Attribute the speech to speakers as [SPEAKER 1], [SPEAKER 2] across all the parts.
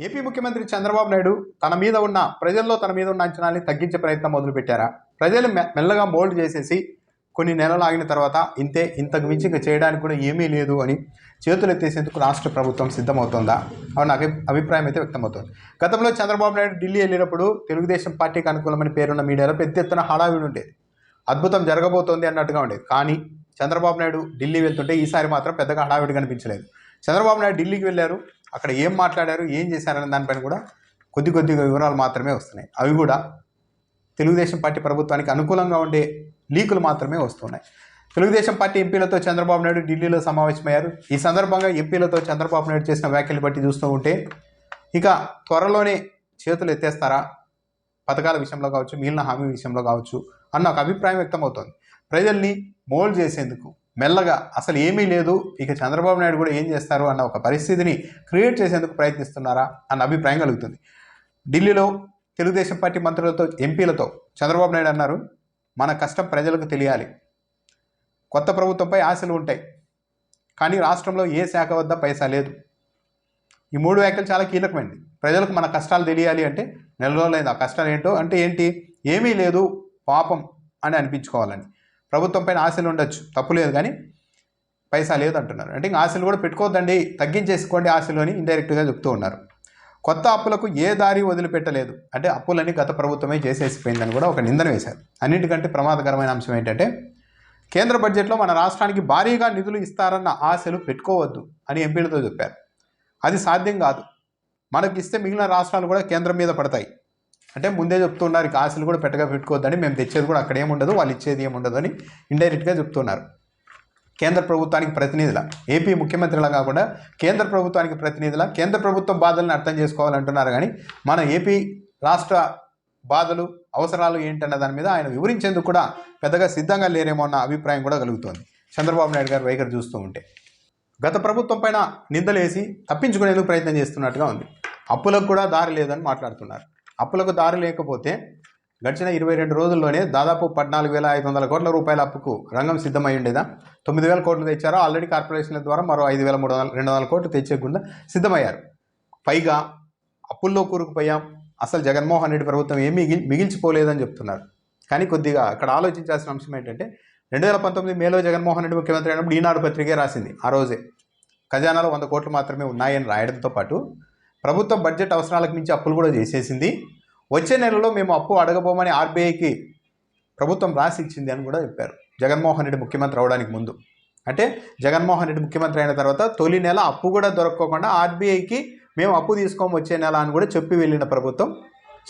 [SPEAKER 1] AP ముఖ్యమంత్రి చంద్రబాబు నాయుడు తన మీద ఉన్న ప్రజల్లో తన మీద ఉన్న అంచనాల్ని తగ్గించే ప్రయత్నం మొదలుపెట్టారా? ప్రజలు మె- మెల్లగా మోల్డ్ చేసేసి కొన్ని నెలలు ఆగిన తర్వాత ఇంతే ఇంతకు మించి ఇంకా చేయడానికి కూడా ఏమీ లేదు అని చేతులు ఎత్తేసేందుకు రాష్ట్ర ప్రభుత్వం సిద్ధమవుతోందా? అని నాకు అభిప్రాయం అయితే వ్యక్తమవుతుంది. గతంలో చంద్రబాబు నాయుడు ఢిల్లీ వెళ్ళినప్పుడు తెలుగుదేశం పార్టీకి అనుకూలమని పేరున్న మీడియాలో పెద్ద ఎత్తున హడావిడి ఉండేది. అద్భుతం జరగబోతోంది అన్నట్టుగా ఉండేది. కానీ చంద్రబాబు నాయుడు ఢిల్లీ వెళ్తుంటే ఈసారి మాత్రం పెద్దగా హడావిడి కనిపించలేదు. చంద్రబాబు నాయుడు ఢిల్లీకి వెళ్ళారు. అక్కడ ఏం మాట్లాడారు ఏం చేశారనే దానిపైన కూడా కొద్ది కొద్దిగా వివరాలు మాత్రమే వస్తున్నాయి. అవి కూడా తెలుగుదేశం పార్టీ ప్రభుత్వానికి అనుకూలంగా ఉండే లీకులు మాత్రమే వస్తున్నాయి. తెలుగుదేశం పార్టీ ఎంపీలతో చంద్రబాబు నాయుడు ఢిల్లీలో సమావేశమయ్యారు. ఈ సందర్భంగా ఎంపీలతో చంద్రబాబు నాయుడు చేసిన వ్యాఖ్యలు బట్టి చూస్తూ ఉంటే ఇక త్వరలోనే చేతులు ఎత్తేస్తారా? పథకాల విషయంలో కావచ్చు మిగిలిన హామీ విషయంలో కావచ్చు అన్న ఒక అభిప్రాయం వ్యక్తమవుతోంది. ప్రజల్ని మోల్డ్ చేసేందుకు మెల్లగా అసలు ఏమీ లేదు. ఇక చంద్రబాబు నాయుడు కూడా ఏం చేస్తారు అన్న ఒక పరిస్థితిని క్రియేట్ చేసేందుకు ప్రయత్నిస్తున్నారా అన్న అభిప్రాయం కలుగుతుంది. ఢిల్లీలో తెలుగుదేశం పార్టీ మంత్రులతో ఎంపీలతో చంద్రబాబు నాయుడు అన్నారు మన కష్టం ప్రజలకు తెలియాలి. కొత్త ప్రభుత్వంపై ఆశలు ఉంటాయి. కానీ రాష్ట్రంలో ఏ శాఖ వద్ద పైసా లేదు. ఈ మూడు వ్యాఖ్యలు చాలా కీలకమైనది ప్రజలకు మన కష్టాలు తెలియాలి అంటే నెల రోజులైంది ఆ కష్టాలు ఏంటో అంటే ఏంటి? ఏమీ లేదు. పాపం అని అనిపించుకోవాలని ప్రభుత్వం పైన ఆశలు ఉండొచ్చు. తప్పు లేదు కానీ పైసా లేదు అంటున్నారు అంటే ఇంకా ఆశలు కూడా పెట్టుకోవద్దండి తగ్గించేసుకోండి ఆశలు అని ఇండైరెక్ట్గా చెప్తూ ఉన్నారు. కొత్త అప్పులకు ఏ దారి వదిలిపెట్టలేదు. అంటే అప్పులన్నీ గత ప్రభుత్వమే చేసేసిపోయిందని కూడా ఒక నిందన వేశారు. అన్నింటికంటే ప్రమాదకరమైన అంశం ఏంటంటే కేంద్ర బడ్జెట్లో మన రాష్ట్రానికి భారీగా నిధులు ఇస్తారన్న ఆశలు పెట్టుకోవద్దు అని ఎంపీలతో చెప్పారు. అది సాధ్యం కాదు. మనకి ఇస్తే మిగిలిన రాష్ట్రాలు కూడా కేంద్రం మీద పడతాయి. అంటే ముందే చెప్తున్నారు కాసులు ఆశలు కూడా పెట్టగా పెట్టుకోవద్దని మేము తెచ్చేది కూడా అక్కడ ఏముండదు వాళ్ళు ఇచ్చేది ఏముండదు అని ఇండైరెక్ట్గా చెప్తున్నారు. కేంద్ర ప్రభుత్వానికి ప్రతినిధుల ఏపీ ముఖ్యమంత్రిలా కాకుండా కేంద్ర ప్రభుత్వానికి ప్రతినిధుల కేంద్ర ప్రభుత్వం బాధలను అర్థం చేసుకోవాలంటున్నారు కానీ మన ఏపీ రాష్ట్ర బాధలు అవసరాలు ఏంటన్న దాని మీద ఆయన వివరించేందుకు కూడా పెద్దగా సిద్ధంగా లేరేమో అన్న అభిప్రాయం కూడా కలుగుతోంది. చంద్రబాబు నాయుడు గారు వైఖరి చూస్తూ ఉంటే. గత ప్రభుత్వం పైన నిందలేసి తప్పించుకునేందుకు ప్రయత్నం చేస్తున్నట్టుగా ఉంది. అప్పులకు కూడా దారి లేదని మాట్లాడుతున్నారు. అప్పులకు దారి లేకపోతే గడిచిన ఇరవై రెండు రోజుల్లోనే దాదాపు పద్నాలుగు వేల ఐదు వందల కోట్ల రూపాయల అప్పుకు రంగం సిద్ధమై ఉండేదా? తొమ్మిది వేల కోట్లు తెచ్చారో? ఆల్రెడీ కార్పొరేషన్ల ద్వారా మరో ఐదు వేల మూడు వందల రెండు వందల కోట్లు తెచ్చేయకుండా సిద్ధమయ్యారు. పైగా అప్పుల్లో కూరుకుపోయాం. అసలు జగన్మోహన్ రెడ్డి ప్రభుత్వం ఏమి మిగిల్ మిగిల్చిపోలేదని చెప్తున్నారు. కానీ కొద్దిగా అక్కడ ఆలోచించాల్సిన అంశం ఏంటంటే రెండు వేల పంతొమ్మిది మేలో జగన్మోహన్ రెడ్డి ముఖ్యమంత్రి అయినప్పుడు ఈనాడు పత్రికే రాసింది ఆ రోజే. ఖజానాలో వంద కోట్లు మాత్రమే ఉన్నాయని రాయడంతో పాటు ప్రభుత్వం బడ్జెట్ అవసరాలకు మించి అప్పులు కూడా చేసేసింది. వచ్చే నెలలో మేము అప్పు అడగబోమని ఆర్బీఐకి ప్రభుత్వం రాసి ఇచ్చింది అని కూడా చెప్పారు. జగన్మోహన్ రెడ్డి ముఖ్యమంత్రి అవడానికి ముందు. అంటే జగన్మోహన్ రెడ్డి ముఖ్యమంత్రి అయిన తర్వాత తొలి నెల అప్పు కూడా దొరక్కోకుండా ఆర్బీఐకి మేము అప్పు తీసుకోము వచ్చే నెల అని కూడా చెప్పి వెళ్ళిన ప్రభుత్వం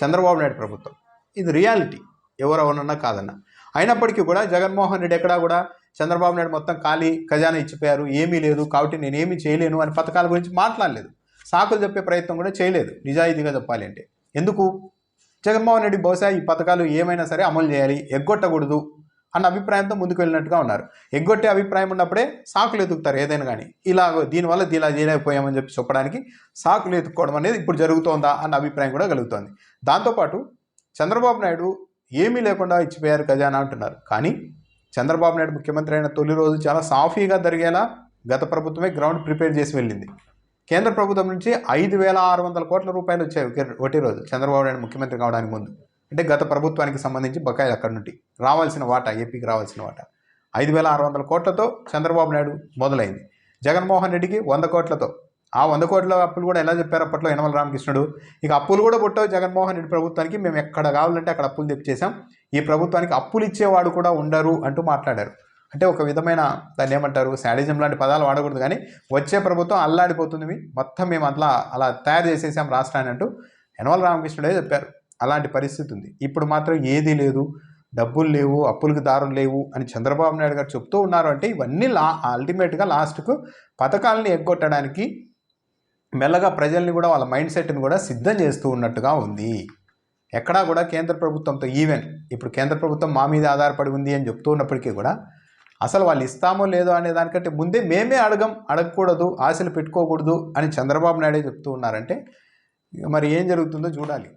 [SPEAKER 1] చంద్రబాబు నాయుడు ప్రభుత్వం. ఇది రియాలిటీ. ఎవరెవరన్నా కాదన్నా. అయినప్పటికీ కూడా జగన్మోహన్ రెడ్డి ఎక్కడా కూడా చంద్రబాబు నాయుడు మొత్తం ఖాళీ ఖజానా ఇచ్చిపోయారు. ఏమీ లేదు. కాబట్టి నేనేమీ చేయలేను అని పథకాల గురించి మాట్లాడలేదు. సాకులు చెప్పే ప్రయత్నం కూడా చేయలేదు. నిజాయితీగా చెప్పాలి అంటే. ఎందుకు? జగన్మోహన్ రెడ్డి బహుశా ఈ పథకాలు ఏమైనా సరే అమలు చేయాలి ఎగ్గొట్టకూడదు అన్న అభిప్రాయంతో ముందుకు వెళ్ళినట్టుగా ఉన్నారు. ఎగ్గొట్టే అభిప్రాయం ఉన్నప్పుడే సాకులు ఎతుకుతారు ఏదైనా కానీ. ఇలా దీనివల్ల ఇలా చేయలేకపోయామని చెప్పి చెప్పడానికి సాకులు ఎతుక్కోవడం అనేది ఇప్పుడు జరుగుతోందా అన్న అభిప్రాయం కూడా కలుగుతోంది. దాంతోపాటు చంద్రబాబు నాయుడు ఏమీ లేకుండా ఇచ్చిపోయారు ఖజానా అంటున్నారు. కానీ చంద్రబాబు నాయుడు ముఖ్యమంత్రి అయిన తొలి రోజు చాలా సాఫీగా జరిగేలా గత ప్రభుత్వమే గ్రౌండ్ ప్రిపేర్ చేసి వెళ్ళింది. కేంద్ర ప్రభుత్వం నుంచి ఐదు వేల ఆరు వందల కోట్ల రూపాయలు వచ్చాయి ఒకటి రోజు. చంద్రబాబు నాయుడు ముఖ్యమంత్రి కావడానికి ముందు. అంటే గత ప్రభుత్వానికి సంబంధించి బకాయిలు అక్కడి నుండి. రావాల్సిన వాటా ఏపీకి రావాల్సిన వాటా. ఐదు వేల ఆరు వందల కోట్లతో చంద్రబాబు నాయుడు మొదలైంది. జగన్మోహన్ రెడ్డికి వంద కోట్లతో. ఆ వంద కోట్ల అప్పులు కూడా ఎలా చెప్పారు అప్పట్లో యనమల రామకృష్ణుడు? ఇక అప్పులు కూడా పుట్టవు జగన్మోహన్ రెడ్డి ప్రభుత్వానికి. మేము ఎక్కడ కావాలంటే అక్కడ అప్పులు తెప్పించేసాం ఈ ప్రభుత్వానికి అప్పులు ఇచ్చేవాడు కూడా ఉండరు అంటూ మాట్లాడారు. అంటే ఒక విధమైన దాన్ని ఏమంటారు శాడిజం లాంటి పదాలు వాడకూడదు. కానీ వచ్చే ప్రభుత్వం అల్లాడిపోతుంది. మొత్తం మేము అట్లా అలా తయారు చేసేసాం రాష్ట్రాన్ని అంటూ యనమల రామకృష్ణుడే చెప్పారు. అలాంటి పరిస్థితి ఉంది. ఇప్పుడు మాత్రం ఏదీ లేదు. డబ్బులు లేవు అప్పులకు దారులు లేవు అని చంద్రబాబు నాయుడు గారు చెప్తూ ఉన్నారు అంటే ఇవన్నీ లా అల్టిమేట్గా లాస్ట్కు పథకాలని ఎగ్గొట్టడానికి మెల్లగా ప్రజల్ని కూడా వాళ్ళ మైండ్ సెట్ని కూడా సిద్ధం చేస్తూ ఉన్నట్టుగా ఉంది. ఎక్కడా కూడా కేంద్ర ప్రభుత్వంతో ఈవెన్ ఇప్పుడు కేంద్ర ప్రభుత్వం మా మీద ఆధారపడి ఉంది అని చెప్తూ ఉన్నప్పటికీ కూడా అసలు వాళ్ళు ఇస్తామో లేదో అనే దానికంటే ముందే మేమే అడగం అడగకూడదు ఆశలు పెట్టుకోకూడదు అని చంద్రబాబు నాయుడే చెప్తూ ఉన్నారంటే మరి ఏం జరుగుతుందో చూడాలి.